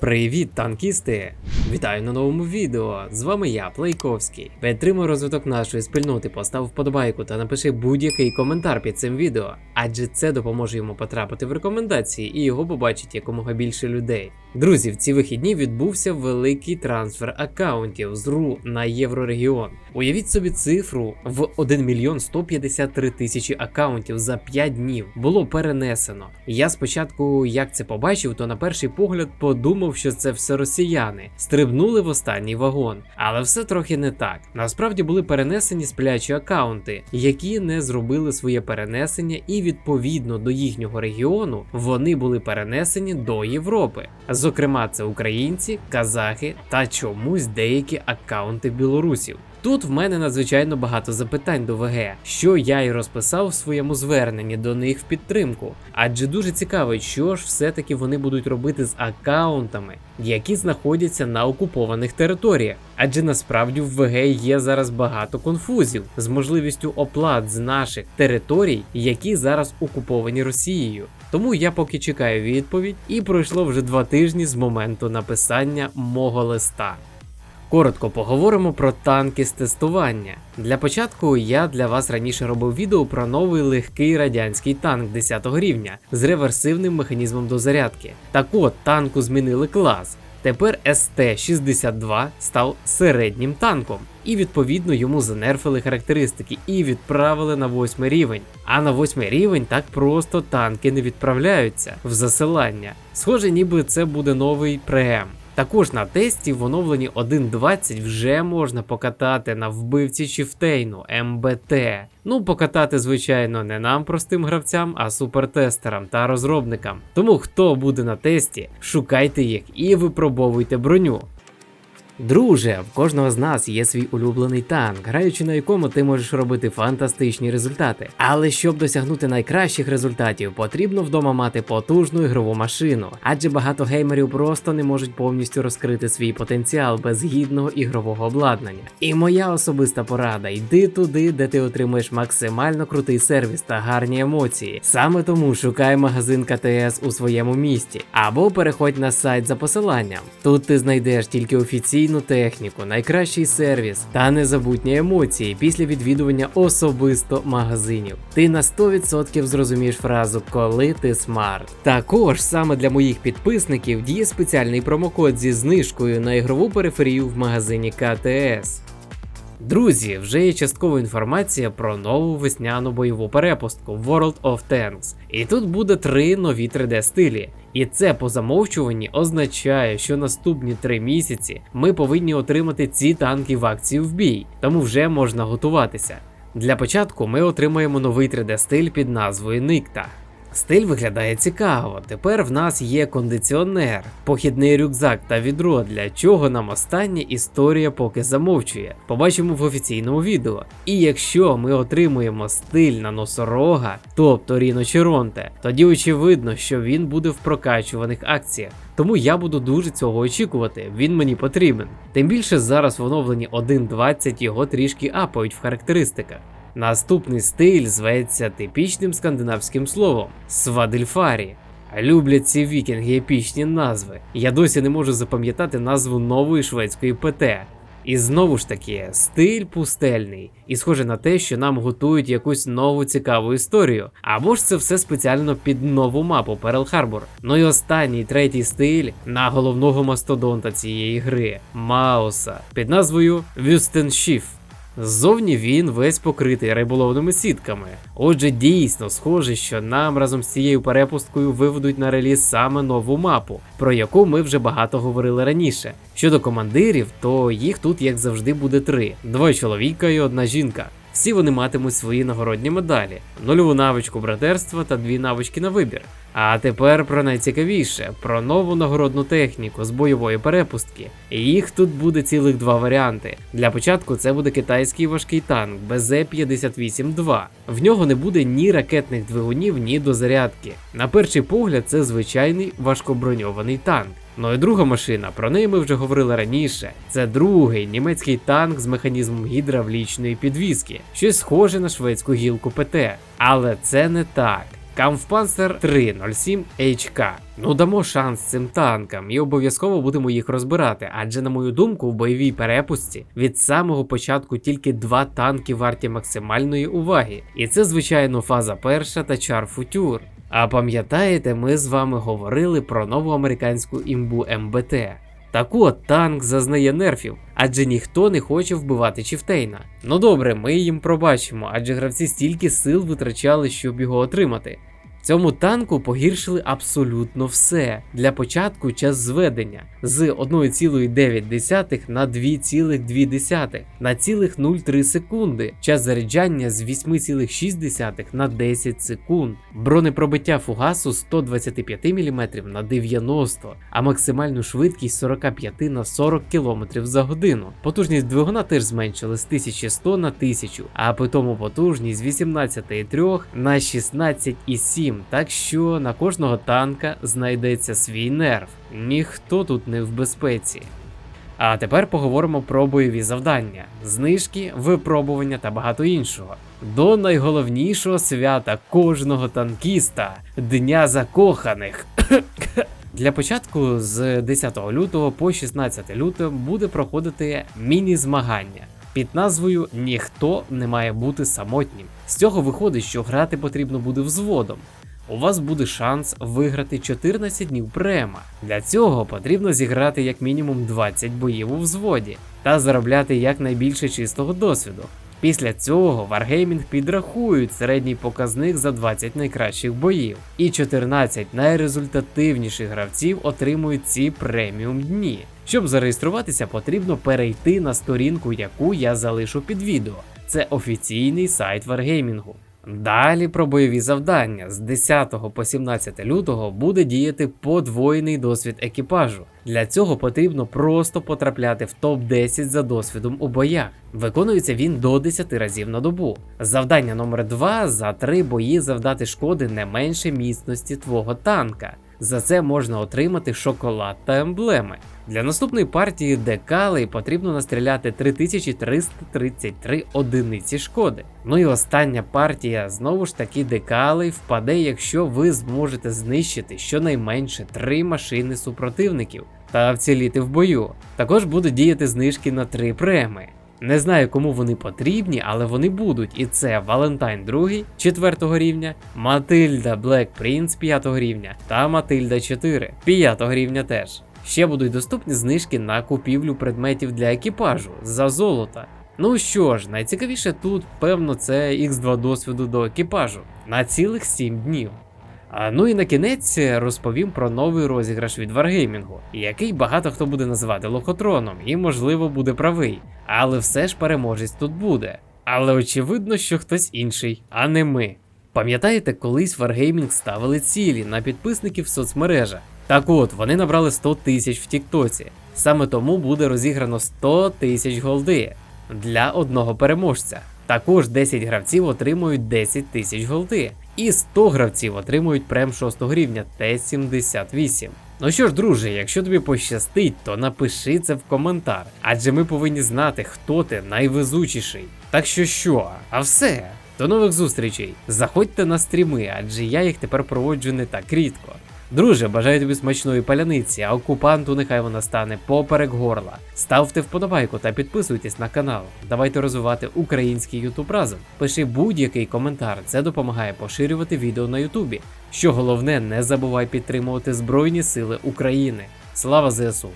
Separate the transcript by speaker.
Speaker 1: Привіт, танкісти! Вітаю на новому відео. З вами я, Плейковський. Підтримуй розвиток нашої спільноти, постав вподобайку та напиши будь-який коментар під цим відео, адже це допоможе йому потрапити в рекомендації і його побачить якомога більше людей. Друзі, в ці вихідні відбувся великий трансфер аккаунтів з РУ на Єврорегіон. Уявіть собі цифру в 1 мільйон 153 тисячі аккаунтів за 5 днів було перенесено. Я спочатку, як це побачив, то на перший погляд подумав, що це все росіяни стрибнули в останній вагон. Але все трохи не так. Насправді були перенесені сплячі аккаунти, які не зробили своє перенесення, і відповідно до їхнього регіону вони були перенесені до Європи. Зокрема, це українці, казахи та чомусь деякі аккаунти білорусів. Тут в мене надзвичайно багато запитань до ВГ, що я й розписав в своєму зверненні до них в підтримку. Адже дуже цікаво, що ж все-таки вони будуть робити з аккаунтами, які знаходяться на окупованих територіях. Адже насправді в ВГ є зараз багато конфузів з можливістю оплат з наших територій, які зараз окуповані Росією. Тому я поки чекаю відповідь, і пройшло вже два тижні з моменту написання мого листа. Коротко поговоримо про танки з тестування. Для початку я для вас раніше робив відео про новий легкий радянський танк 10 рівня з реверсивним механізмом дозарядки. Так от танку змінили клас. Тепер СТ-62 став середнім танком, і відповідно йому занерфили характеристики і відправили на 8 рівень. А на 8 рівень так просто танки не відправляються в засилання. Схоже, ніби це буде новий прем. Також на тесті в оновленні 1.20 вже можна покатати на вбивці Чіфтейну МБТ. Ну, покатати, звичайно, не нам, простим гравцям, а супертестерам та розробникам. Тому хто буде на тесті, шукайте їх і випробовуйте броню. Друже, в кожного з нас є свій улюблений танк, граючи на якому ти можеш робити фантастичні результати. Але щоб досягнути найкращих результатів, потрібно вдома мати потужну ігрову машину, адже багато геймерів просто не можуть повністю розкрити свій потенціал без гідного ігрового обладнання. І моя особиста порада: йди туди, де ти отримуєш максимально крутий сервіс та гарні емоції. Саме тому шукай магазин КТС у своєму місті або переходь на сайт за посиланням. Тут ти знайдеш тільки офіційну техніку, найкращий сервіс та незабутні емоції після відвідування особисто магазинів. Ти на 100% зрозумієш фразу коли ти смарт. Також саме для моїх підписників діє спеціальний промокод зі знижкою на ігрову периферію в магазині КТС. Друзі, вже є часткова інформація про нову весняну бойову перепустку World of Tanks. І тут буде три нові 3D стилі. І це по замовчуванні означає, що наступні три місяці ми повинні отримати ці танки в акцію в бій, тому вже можна готуватися. Для початку ми отримаємо новий 3D стиль під назвою Никта. Стиль виглядає цікаво. Тепер в нас є кондиціонер, похідний рюкзак та відро, для чого нам остання історія поки замовчує. Побачимо в офіційному відео. І якщо ми отримуємо стиль на носорога, тобто Ріно Черонте, тоді очевидно, що він буде в прокачуваних акціях. Тому я буду дуже цього очікувати, він мені потрібен. Тим більше зараз в оновленні 1.20 його трішки апають в характеристиках. Наступний стиль зветься типічним скандинавським словом свадельфарі. Люблять ці вікінги епічні назви. Я досі не можу запам'ятати назву нової шведської ПТ. І знову ж таки, стиль пустельний, і схоже на те, що нам готують якусь нову цікаву історію. Або ж це все спеціально під нову мапу Перл Харбор. Ну і останній третій стиль на головного мастодонта цієї гри Мауса під назвою Вюстеншіф. Ззовні він весь покритий риболовними сітками. Отже, дійсно схоже, що нам разом з цією перепусткою виведуть на реліз саме нову мапу, про яку ми вже багато говорили раніше. Щодо командирів, то їх тут, як завжди, буде три: двоє чоловіка і одна жінка. Всі вони матимуть свої нагородні медалі, нульову навичку братерства та дві навички на вибір. А тепер про найцікавіше про нову нагородну техніку з бойової перепустки. Їх тут буде цілих два варіанти. Для початку це буде китайський важкий танк БЗ-58-2. В нього не буде ні ракетних двигунів, ні дозарядки. На перший погляд, це звичайний важкоброньований танк. Ну і друга машина, про неї ми вже говорили раніше. Це другий німецький танк з механізмом гідравлічної підвіски, щось схоже на шведську гілку ПТ. Але це не так. Kampfpanzer 307 HK. Ну дамо шанс цим танкам і обов'язково будемо їх розбирати, адже, на мою думку, в бойовій перепустці від самого початку тільки два танки варті максимальної уваги. І це, звичайно, фаза перша та Чар Футюр. А пам'ятаєте, ми з вами говорили про нову американську імбу МБТ. Так от танк зазнає нерфів, адже ніхто не хоче вбивати Чіфтейна. Ну добре, ми їм пробачимо, адже гравці стільки сил витрачали, щоб його отримати. Цьому танку погіршили абсолютно все. Для початку час зведення з 1,9 на 2,2 на цілих 0,3 секунди. Час заряджання з 8,6 на 10 секунд. Бронепробиття фугасу 125 мм на 90, а максимальну швидкість 45 на 40 км за годину. Потужність двигуна теж зменшили з 1100 на 1000, а питому потужність з 18,3 на 16,7. Так що на кожного танка знайдеться свій нерв. Ніхто тут не в безпеці. А тепер поговоримо про бойові завдання, знижки, випробування та багато іншого. До найголовнішого свята кожного танкіста Дня закоханих. Для початку з 10 лютого по 16 лютого буде проходити міні-змагання під назвою Ніхто не має бути самотнім. З цього виходить, що грати потрібно буде взводом. У вас буде шанс виграти 14 днів према. Для цього потрібно зіграти як мінімум 20 боїв у взводі та заробляти якнайбільше чистого досвіду. Після цього Wargaming підрахують середній показник за 20 найкращих боїв, і 14 найрезультативніших гравців отримують ці преміум дні. Щоб зареєструватися, потрібно перейти на сторінку, яку я залишу під відео. Це офіційний сайт Wargaming. Далі про бойові завдання з 10 по 17 лютого буде діяти подвоєний досвід екіпажу. Для цього потрібно просто потрапляти в топ-10 за досвідом у боях. Виконується він до 10 разів на добу. Завдання номер 2 за 3 бої завдати шкоди не менше міцності твого танка. За це можна отримати шоколад та емблеми. Для наступної партії декалей потрібно настріляти 3333 одиниці шкоди. Ну і остання партія знову ж таки декалей впаде, якщо ви зможете знищити щонайменше 3 машини супротивників та вціліти в бою. Також будуть діяти знижки на 3 преми. Не знаю, кому вони потрібні, але вони будуть. І це Валентайн 2 4 рівня, Матильда Black Prince 5 рівня та Матильда 4 5 рівня теж. Ще будуть доступні знижки на купівлю предметів для екіпажу за золото. Ну що ж, найцікавіше тут, певно, це X2 досвіду до екіпажу на цілих 7 днів. Ну і на кінець розповім про новий розіграш від Wargaming, який багато хто буде називати лохотроном і, можливо, буде правий, але все ж переможець тут буде. Але очевидно, що хтось інший, а не ми. Пам'ятаєте, колись Wargaming ставили цілі на підписників в соцмережах? Так от, вони набрали 100 тисяч в Тіктоці. Саме тому буде розіграно 100 тисяч голди для одного переможця. Також 10 гравців отримують 10 тисяч голди, і 100 гравців отримують прем 6 рівня Т-78. Ну що ж, друже, якщо тобі пощастить, то напиши це в коментар, адже ми повинні знати, хто ти найвезучіший. Так що що, а все. До нових зустрічей. Заходьте на стріми, адже я їх тепер проводжу не так рідко. Друже, бажаю тобі смачної паляниці, а окупанту нехай вона стане поперек горла. Ставте вподобайку та підписуйтесь на канал. Давайте розвивати український ютуб разом. Пиши будь-який коментар, це допомагає поширювати відео на Ютубі. Що головне, не забувай підтримувати Збройні Сили України. Слава ЗСУ!